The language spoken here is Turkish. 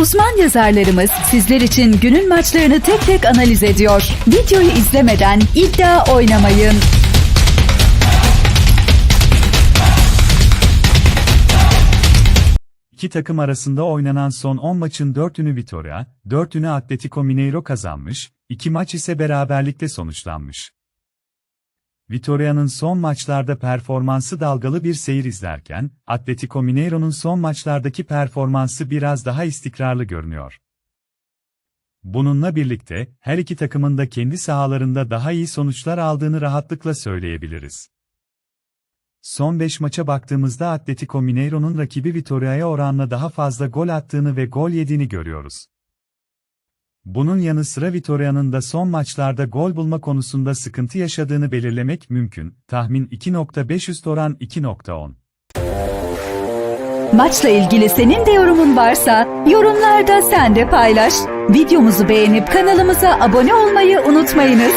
Uzman yazarlarımız sizler için günün maçlarını tek tek analiz ediyor. Videoyu izlemeden iddia oynamayın. İki takım arasında oynanan son 10 maçın 4'ünü Vitoria, 4'ünü Atletico Mineiro kazanmış, 2 maç ise beraberlikle sonuçlanmış. Vitoria'nın son maçlarda performansı dalgalı bir seyir izlerken, Atletico Mineiro'nun son maçlardaki performansı biraz daha istikrarlı görünüyor. Bununla birlikte, her iki takımın da kendi sahalarında daha iyi sonuçlar aldığını rahatlıkla söyleyebiliriz. Son 5 maça baktığımızda Atletico Mineiro'nun rakibi Vitoria'ya oranla daha fazla gol attığını ve gol yediğini görüyoruz. Bunun yanı sıra Vitoria'nın da son maçlarda gol bulma konusunda sıkıntı yaşadığını belirlemek mümkün. Tahmin 2.5 üst oran 2.10. Maçla ilgili senin de yorumun varsa yorumlarda sen de paylaş. Videomuzu beğenip kanalımıza abone olmayı unutmayınız.